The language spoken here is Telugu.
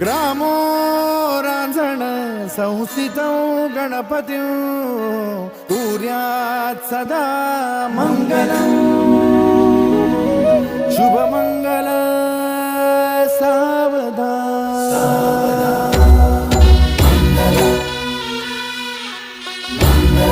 ग्रामो रांझण संस्थित गणपती तुर्यात् सदा मङ्गलम्।